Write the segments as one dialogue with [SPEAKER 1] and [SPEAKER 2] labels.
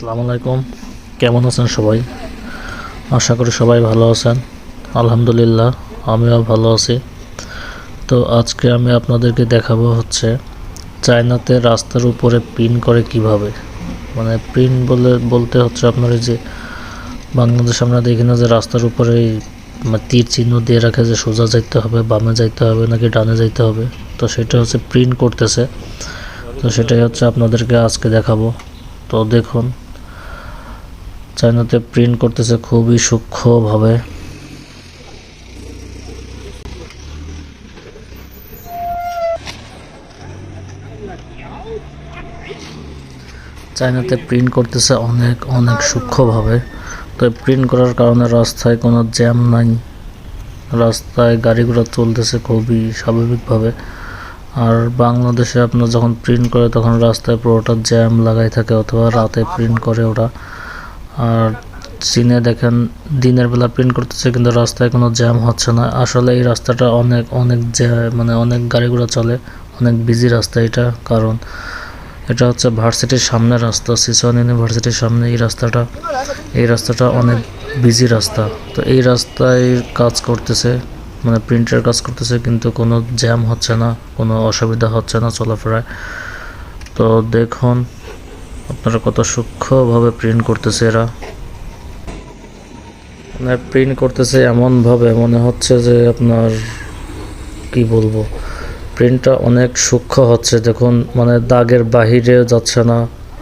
[SPEAKER 1] আসসালামু আলাইকুম। কেমন আছেন সবাই? আশা করি সবাই ভালো আছেন। আলহামদুলিল্লাহ, আমিও ভালো আছি। তো আজকে আমি আপনাদেরকে দেখাবো হচ্ছে চায়নাতে রাস্তার উপরে পিন করে কীভাবে। মানে প্রিন্ট বলে, বলতে হচ্ছে আপনার যে বাংলাদেশে আমরা দেখি না যে রাস্তার উপরে মানে তীর চিহ্ন দিয়ে রাখে যে সোজা যাইতে হবে, বামে যাইতে হবে নাকি ডানে যাইতে হবে। তো সেটা হচ্ছে প্রিন্ট করতেছে। তো সেটাই হচ্ছে আপনাদেরকে আজকে দেখাবো। তো দেখুন চায়নাতে প্রিন্ট করতেছে খুবই সূক্ষ্মভাবে। চায়নাতে প্রিন্ট করতেছে অনেক অনেক সূক্ষ্মভাবে। তো প্রিন্ট করার কারণে রাস্তায় কোনো জ্যাম নাই। রাস্তায় গাড়ি ঘোড়া চলতেছে খুবই স্বাভাবিকভাবে। আর বাংলাদেশে আপনার যখন প্রিন্ট করে তখন রাস্তায় পুরোটা জ্যাম লাগাই থাকে অথবা রাতে প্রিন্ট করে ওরা। আর চীনে দেখেন, দিনের বেলা প্রিন্ট করতেছে, কিন্তু রাস্তায় কোনো জ্যাম হচ্ছে না। আসলে এই রাস্তাটা অনেক অনেক মানে অনেক গাড়ি ঘোড়া চলে, অনেক বিজি রাস্তা এটা। কারণ এটা হচ্ছে ভার্সিটির সামনে রাস্তা সিসন ইউনিভার্সিটির সামনে এই রাস্তাটা। এই রাস্তাটা অনেক বিজি রাস্তা। তো এই রাস্তায় কাজ করতেছে মানে প্রিন্টের কাজ করতেছে, কিন্তু কোনো জ্যাম হচ্ছে না, কোনো অসুবিধা হচ্ছে না চলাফেরায়। তো দেখুন আপনারা কত সূক্ষ্মভাবে প্রিন্ট করতেছে এরা? মানে প্রিন্ট করতেছে এমনভাবে মনে হচ্ছে যে আপনার, কি বলব প্রিন্টটা অনেক সূক্ষ্ম হচ্ছে। দেখুন মানে দাগের বাহিরে যাচ্ছে না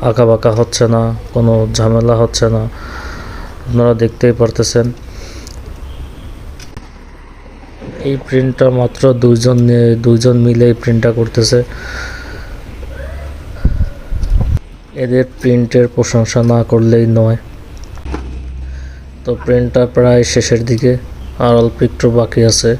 [SPEAKER 1] আঁকা বাঁকা হচ্ছে না, কোনো ঝামেলা হচ্ছে না। আপনারা দেখতেই পারতেছেন। এই প্রিন্টটা মাত্র দুইজন নিয়ে, দুইজন মিলে এই প্রিন্টটা করতেছে। এদের প্রিন্টের প্রশংসা না করলেই নয়। তো প্রিন্টটা প্রায় শেষের দিকে, আর অল্প একটু বাকি আছে।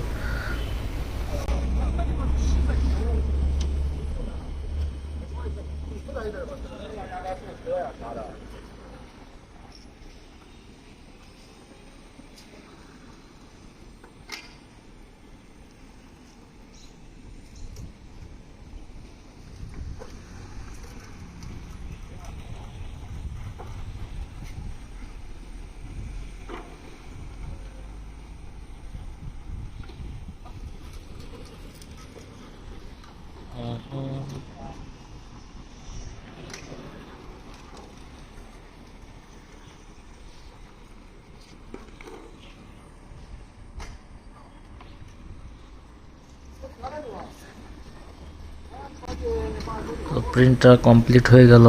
[SPEAKER 1] তো প্রিন্টটা কমপ্লিট হয়ে গেল।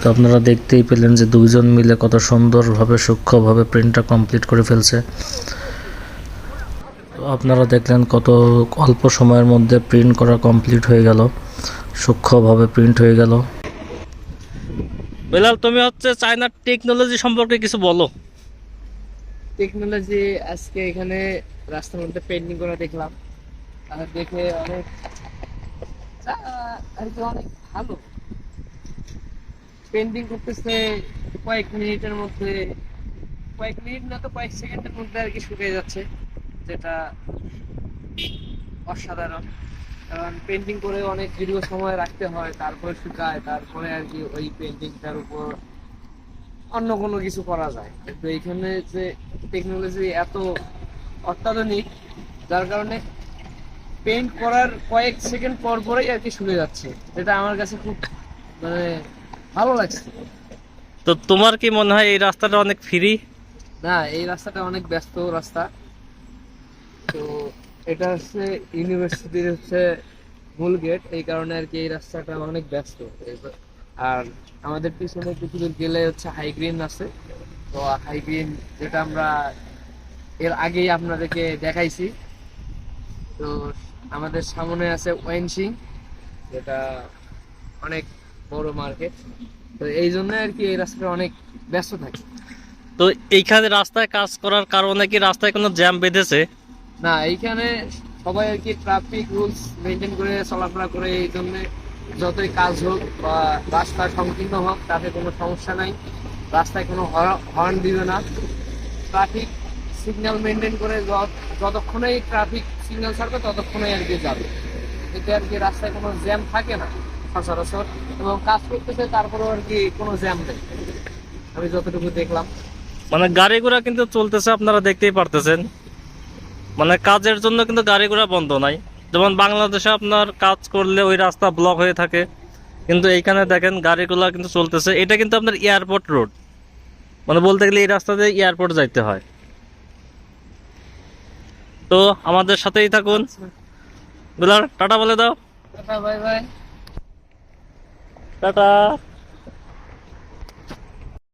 [SPEAKER 1] তো আপনারা দেখতেই পেলেন যে দুইজন মিলে কত সুন্দরভাবে সূক্ষ্মভাবে প্রিন্টটা কমপ্লিট করে ফেলছে। তো আপনারা দেখলেন কত অল্প সময়ের মধ্যে প্রিন্ট করা কমপ্লিট হয়ে গেল সূক্ষ্মভাবে প্রিন্ট হয়ে গেল। বেলাল তুমি হচ্ছে চায়নার টেকনোলজি সম্পর্কে কিছু বলো।
[SPEAKER 2] টেকনোলজি আজকে এখানে রাস্তার মধ্যে পেন্টিং করা দেখলাম। আর দেখে অনেক আহ, আর কি অনেক ভালো। পেন্টিং করতেছে কয়েক মিনিটের মধ্যে কয়েক মিনিট না তো কয়েক সেকেন্ডের মধ্যে আর কি শুকিয়ে যাচ্ছে যেটা অসাধারণ। কারণ পেন্টিং করে অনেক দীর্ঘ সময় রাখতে হয় তারপরে শুকায় তারপরে আর কি ওই পেন্টিংটার উপর অন্য কোনো কিছু করা যায়। কিন্তু এখানে যে টেকনোলজি এত অত্যাধুনিক যার কারণে পেইন্ট করার কয়েক সেকেন্ড পর পরেই আর কি শুনে যাচ্ছে। যেটা আমার কাছে খুব মানে ভালো লাগছে।
[SPEAKER 1] তো তোমার কি মনে হয় এই রাস্তাটা অনেক ফ্রি
[SPEAKER 2] না এই রাস্তাটা অনেক ব্যস্ত রাস্তা। তো এটা হচ্ছে ইউনিভার্সিটির হচ্ছে মূল গেট এই কারণে আর কি এই রাস্তাটা অনেক ব্যস্ত। আর আমাদের পিছনে কিছু দূর গেলে হচ্ছে হাই গ্রিন আছে। তো হাই গ্রিন যেটা আমরা এর আগেই আপনাদেরকে দেখাইছি। তো আমাদের সামনে আছে ওয়েনসিং যেটা অনেক বড় মার্কেট তো এই জন্য আর কি এই রাস্তাটা অনেক ব্যস্ত থাকে।
[SPEAKER 1] তো এইখানে রাস্তায় কাজ করার কারণে কি রাস্তায় কোনো জ্যাম বেঁধেছে?
[SPEAKER 2] না এইখানে সবাই আর কি ট্রাফিক রুলস মেনটেন করে চলাফেরা করে এই জন্য যতই কাজ হোক বা রাস্তা সংকীর্ণ হোক তাতে কোনো সমস্যা নাই। রাস্তায় কোনো হর্ন দিবে না। ট্রাফিক সিগন্যাল মেনটেন করে যত- যতক্ষণই ট্রাফিক সিগন্যাল ছাড়বে, ততক্ষণেই আর কি যাবে। এতে আর কি রাস্তায় কোনো জ্যাম থাকে না, সচরাচর। এবং কাজ করতেছে, তারপরেও আর কি কোনো জ্যাম নেই। আমি যতটুকু দেখলাম।
[SPEAKER 3] মানে গাড়ি ঘোড়া কিন্তু চলতেছে, আপনারা দেখতেই পারতেছেন। মানে কাজের জন্য কিন্তু গাড়ি ঘোড়া বন্ধ নাই। যেমন বাংলাদেশে আপনার কাজ করলে ওই রাস্তা ব্লক হয়ে থাকে। কিন্তু এইখানে দেখেন গাড়িগুলো কিন্তু চলতেছে। এটা কিন্তু আপনার এয়ারপোর্ট রোড মানে বলতে গেলে এই রাস্তা দিয়ে এয়ারপোর্ট যাইতে হয়। তো আমাদের সাথেই থাকুন। টাটা বলে দাও।
[SPEAKER 2] Bye bye.
[SPEAKER 3] টাটা।